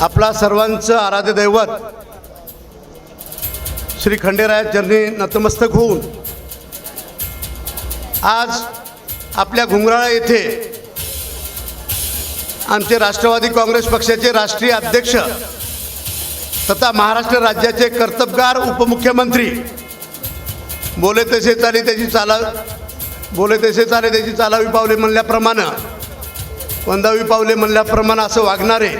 आपला सर्वांचं आराध्य दैवत श्री खंडेराय चरणी नतमस्तक होऊन आज आपल्या घुंगराळा येथे आमचे राष्ट्रवादी काँग्रेस पक्षाचे राष्ट्रीय अध्यक्ष तथा महाराष्ट्र राज्याचे कर्तबगार उपमुख्यमंत्री बोले तसे चाले त्याची चाला बोले तसे चाले त्याची चालावी पावले म्हणल्याप्रमाणे वंदावी पावले म्हणल्याप्रमाणे असं वागणारे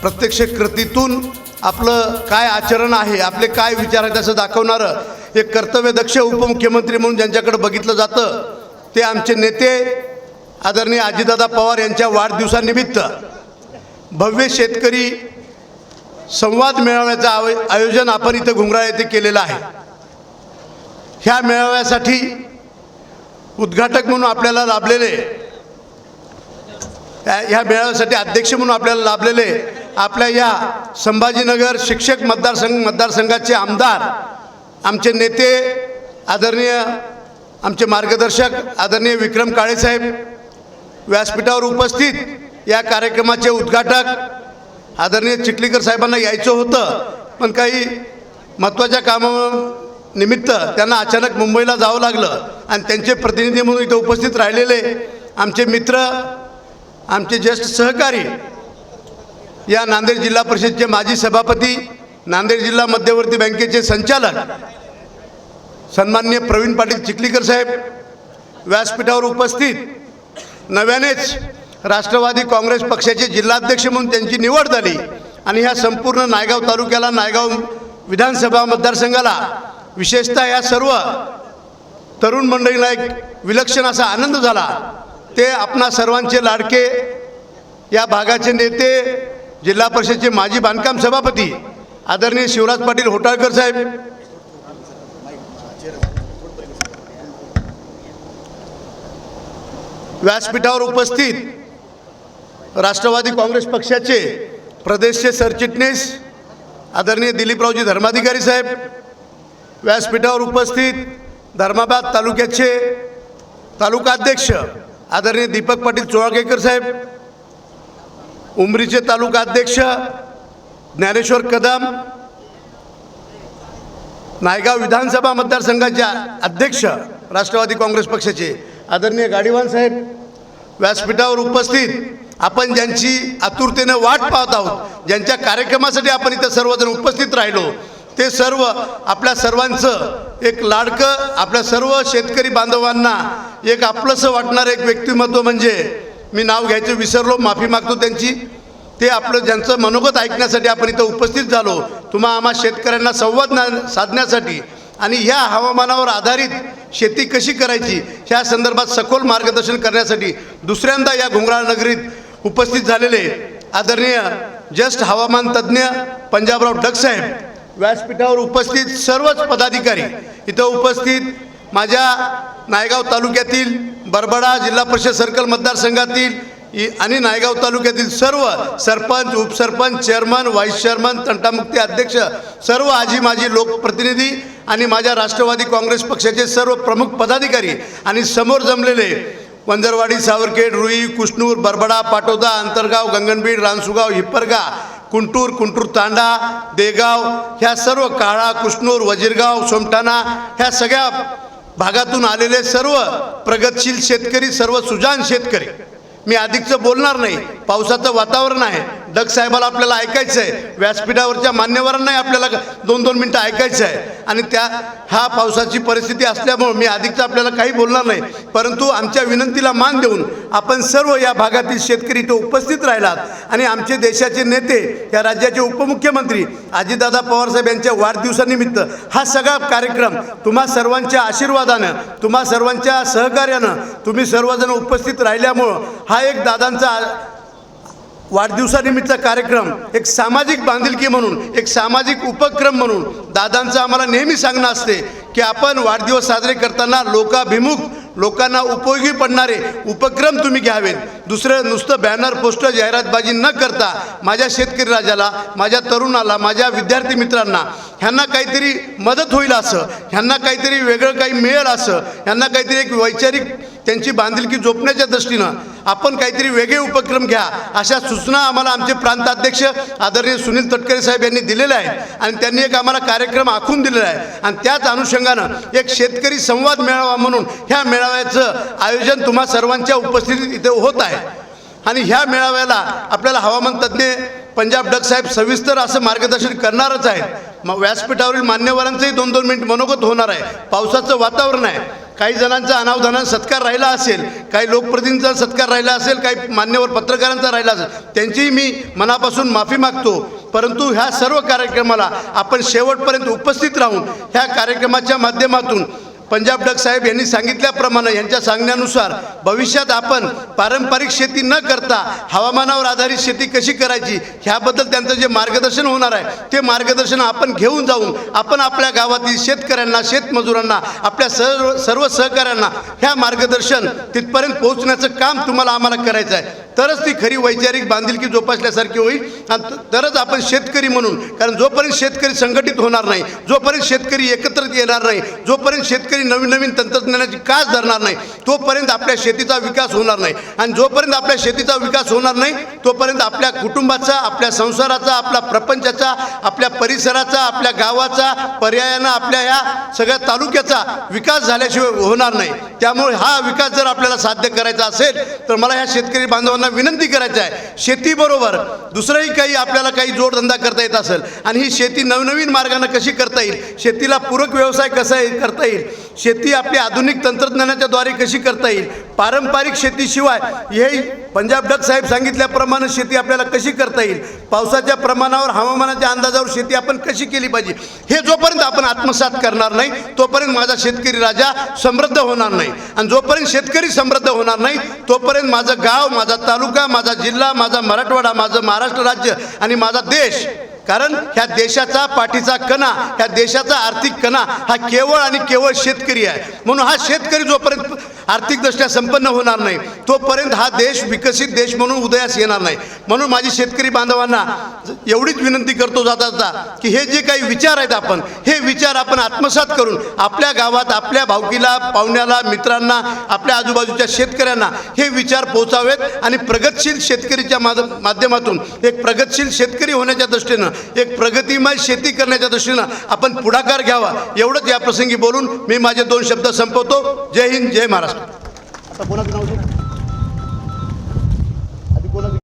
प्रत्यक्ष कृतीतून आपलं काय आचरण आहे आपले काय विचार आहेत असं दाखवणारं हे कर्तव्यदक्ष उपमुख्यमंत्री म्हणून ज्यांच्याकडे बघितलं जातं ते आमचे नेते आदरणीय अजितदादा पवार यांच्या वाढदिवसानिमित्त भव्य शेतकरी संवाद मेळाव्याचं आव आयोजन आपण इथं घुंगरा येथे केलेलं आहे. ह्या मेळाव्यासाठी उद्घाटक म्हणून आपल्याला लाभलेले ह्या मेळाव्यासाठी अध्यक्ष म्हणून आपल्याला लाभलेले आपल्या या संभाजीनगर शिक्षक मतदारसंघ मतदारसंघाचे आमदार आमचे नेते आदरणीय आमचे मार्गदर्शक आदरणीय विक्रम काळेसाहेब व्यासपीठावर उपस्थित या कार्यक्रमाचे उद्घाटक आदरणीय चिखलीकर साहेबांना यायचं होतं. पण काही महत्त्वाच्या कामानिमित्त त्यांना अचानक मुंबईला जावं लागलं. आणि त्यांचे प्रतिनिधी म्हणून इथं उपस्थित राहिलेले आमचे मित्र आमचे ज्येष्ठ सहकारी या नांदेड जिल्हा परिषदचे माजी सभापती नांदेड जिल्हा मध्यवर्ती बँकेचे संचालक सन्माननीय प्रवीण पाटील चिखलीकर साहेब व्यासपीठावर उपस्थित नव्यानेच राष्ट्रवादी काँग्रेस पक्षाचे जिल्हाध्यक्ष म्हणून त्यांची निवड झाली आणि ह्या संपूर्ण नायगाव तालुक्याला नायगाव विधानसभा मतदारसंघाला विशेषतः या सर्व तरुण मंडळीला एक विलक्षण असा आनंद झाला. ते आपणा सर्वांचे लाडके या भागाचे नेते जिल्हा परिषदेचे माजी बांधकाम सभापती आदरणीय शिवराज पाटील होटाळकर साहेब. व्यासपीठावर उपस्थित राष्ट्रवादी काँग्रेस पक्षाचे प्रदेशचे सरचिटणीस आदरणीय दिलीपरावजी धर्माधिकारी साहेब. व्यासपीठावर उपस्थित धर्माबाद तालुक्याचे तालुकाध्यक्ष आदरणीय दीपक पाटील चोळकेकर साहेब. उमरीचे तालुका अध्यक्ष ज्ञानेश्वर कदम नायगाव विधानसभा मतदारसंघाचे अध्यक्ष राष्ट्रवादी काँग्रेस पक्षाचे आदरणीय गाडीवान साहेब व्यासपीठावर उपस्थित आपण ज्यांची आतुरतेनं वाट पाहत आहोत ज्यांच्या कार्यक्रमासाठी आपण इथं सर्वजण उपस्थित राहिलो ते सर्व आपल्या सर्वांचं एक लाडकं आपल्या सर्व शेतकरी बांधवांना एक आपलंसं वाटणारं एक व्यक्तिमत्व म्हणजे मी नाव घ्यायचं विसरलो माफी मागतो त्यांची. ते आपलं ज्यांचं मनोगत ऐकण्यासाठी आपण इथं उपस्थित झालो तुम्हा आम्हा शेतकऱ्यांना संवाद ना साधण्यासाठी. आणि ह्या हवामानावर आधारित शेती कशी करायची ह्या संदर्भात सखोल मार्गदर्शन करण्यासाठी दुसऱ्यांदा या घुंगराळ नगरीत उपस्थित झालेले आदरणीय ज्येष्ठ हवामान तज्ज्ञ पंजाबराव डगसाहेब व्यासपीठावर उपस्थित सर्वच पदाधिकारी. इथं उपस्थित माझ्या नायगाव तालुक्यातील बरबडा जिल्हा परिषद सर्कल मतदारसंघातील इ- आणि नायगाव तालुक्यातील सर्व सरपंच उपसरपंच चेअरमन व्हाईस चेअरमन तंटामुक्ती अध्यक्ष सर्व आजी माजी लोकप्रतिनिधी आणि माझ्या राष्ट्रवादी काँग्रेस पक्षाचे सर्व प्रमुख पदाधिकारी आणि समोर जमलेले वंजरवाडी सावरखेड रुई कुष्णूर बरबडा पाटोदा अंतरगाव गंगनबीड रानसुगाव हिप्परगा कुंटूर कुंटूर तांडा देगाव ह्या सर्व काळा कुष्णूर वजीरगाव सोमठाणा ह्या सगळ्या भागातून आलेले सर्व प्रगतशील शेतकरी सर्व सुजान शेतकरी. मी अधिकचं बोलणार नाही. पावसाचं वातावरण आहे. डग साहेबाला आपल्याला ऐकायचं आहे व्यासपीठावरच्या मान्यवरांनाही आपल्याला दोन दोन मिनटं ऐकायचं आहे आणि त्या हा पावसाची परिस्थिती असल्यामुळं मी अधिकचं आपल्याला काही बोलणार नाही. परंतु आमच्या विनंतीला मान देऊन आपण सर्व या भागातील शेतकरी इथं उपस्थित राहिलात. आणि आमचे देशाचे नेते या राज्याचे उपमुख्यमंत्री अजितदादा पवारसाहेब यांच्या वाढदिवसानिमित्त हा सगळा कार्यक्रम तुम्हा सर्वांच्या आशीर्वादानं तुम्हा सर्वांच्या सहकार्यानं तुम्ही सर्वजण उपस्थित राहिल्यामुळं हा एक दादांचा वाढदिवसानिमित्तचा कार्यक्रम एक सामाजिक बांधिलकी म्हणून एक सामाजिक उपक्रम म्हणून दादांचं आम्हाला नेहमी सांगणं असते की आपण वाढदिवस साजरे करताना लोकाभिमुख लोकांना उपयोगी पडणारे उपक्रम तुम्ही घ्यावेत. दुसरं नुसतं बॅनर पोस्टर जाहिरातबाजी न करता माझ्या शेतकरी राजाला माझ्या तरुणाला माझ्या विद्यार्थी मित्रांना ह्यांना काहीतरी मदत होईल असं ह्यांना काहीतरी वेगळं काही मिळेल असं ह्यांना काहीतरी एक वैचारिक त्यांची बांधिलकी जोपण्याच्या दृष्टीनं आपण काहीतरी वेगळे उपक्रम घ्या. अशा सूचना आम्हाला आमचे प्रांताध्यक्ष आदरणीय सुनील तटकरे साहेब यांनी दिलेल्या आहेत आणि त्यांनी एक आम्हाला कार्यक्रम आखून दिलेला आहे. आणि त्याच अनुषंगानं एक शेतकरी संवाद मेळावा म्हणून ह्या मेळाव्याचं आयोजन तुम्हा सर्वांच्या उपस्थितीत इथे होत आहे. आणि ह्या मेळाव्याला आपल्याला हवामान तज्ज्ञ पंजाब डक साहेब सविस्तर असं मार्गदर्शन करणारच आहेत. मग व्यासपीठावरील मान्यवरांचंही दोन दोन मिनिट मनोगत होणार आहे. पावसाचं वातावरण आहे. काही जणांचा अनावधानानं सत्कार राहिला असेल काही लोकप्रतिनिधींचा सत्कार राहिला असेल काही मान्यवर पत्रकारांचा राहिला असेल त्यांचीही मी मनापासून माफी मागतो. परंतु ह्या सर्व कार्यक्रमाला आपण शेवटपर्यंत उपस्थित राहून ह्या कार्यक्रमाच्या माध्यमातून पंजाब डक साहेब यांनी सांगितल्याप्रमाणे यांच्या सांगण्यानुसार भविष्यात आपण पारंपरिक शेती न करता हवामानावर आधारित शेती कशी करायची ह्याबद्दल त्यांचं जे मार्गदर्शन होणार आहे ते मार्गदर्शन आपण घेऊन जाऊन आपण आपल्या गावातील शेतकऱ्यांना शेतमजुरांना आपल्या सर्व सर्व सहकाऱ्यांना ह्या मार्गदर्शन तिथपर्यंत पोहोचण्याचं काम तुम्हाला आम्हाला करायचं आहे. तरच ती खरी वैचारिक बांधिलकी जोपासल्यासारखी होईल. आणि तरच आपण शेतकरी म्हणून कारण जोपर्यंत शेतकरी संघटित होणार नाही जोपर्यंत शेतकरी एकत्रित येणार नाही जोपर्यंत शेतकरी नवीन नवीन तंत्रज्ञानाची कास धरणार नाही तोपर्यंत आपल्या शेतीचा विकास होणार नाही. आणि जोपर्यंत आपल्या शेतीचा विकास होणार नाही तोपर्यंत आपल्या कुटुंबाचा आपल्या संसाराचा आपल्या प्रपंचाचा आपल्या परिसराचा आपल्या गावाचा पर्यायानं आपल्या या सगळ्या तालुक्याचा विकास झाल्याशिवाय होणार नाही. त्यामुळे हा विकास जर आपल्याला साध्य करायचा असेल तर मला ह्या शेतकरी बांधवांना विनंती करायची आहे. शेतीबरोबर दुसरंही काही आपल्याला काही जोडधंदा करता येत असेल. आणि ही शेती नवनवीन मार्गानं कशी करता येईल? शेतीला पूरक व्यवसाय कसा करता येईल? शेती आपली आधुनिक तंत्रज्ञानाच्या द्वारे कशी करता येईल? पारंपरिक शेतीशिवाय हे पंजाब डक साहेब सांगितल्याप्रमाणे शेती आपल्याला कशी करता येईल? पावसाच्या प्रमाणावर हवामानाच्या अंदाजावर शेती आपण कशी केली पाहिजे? हे जोपर्यंत आपण आत्मसात करणार नाही तोपर्यंत माझा शेतकरी राजा समृद्ध होणार नाही. आणि जोपर्यंत शेतकरी समृद्ध होणार नाही तोपर्यंत माझं गाव माझा तालुका माझा जिल्हा माझा मराठवाडा माझं महाराष्ट्र राज्य आणि माझा देश कारण ह्या देशाचा पाठीचा कणा ह्या देशाचा आर्थिक कणा हा केवळ आणि केवळ शेतकरी आहे. म्हणून हा शेतकरी जोपर्यंत आर्थिकदृष्ट्या संपन्न होणार नाही. तोपर्यंत हा देश विकसित देश म्हणून उदयास येणार नाही. म्हणून माझी शेतकरी बांधवांना एवढीच विनंती करतो जाता जाता की हे जे काही विचार आहेत आपण हे विचार आपण आत्मसात करून आपल्या गावात आपल्या भावकीला पाहुण्याला मित्रांना आपल्या आजूबाजूच्या शेतकऱ्यांना हे विचार पोचावेत आणि प्रगतशील शेतकरीच्या माध्यमातून एक प्रगतशील शेतकरी होण्याच्या दृष्टीनं एक प्रगतिमय शेती करण्याच्या दृष्टीनं आपण पुढाकार घ्यावा. एवढंच या प्रसंगी बोलून मी माझे दोन शब्द संपवतो. जय हिंद जय महाराष्ट्र. आता कोणाचं नाव घे? आधी कोणाचं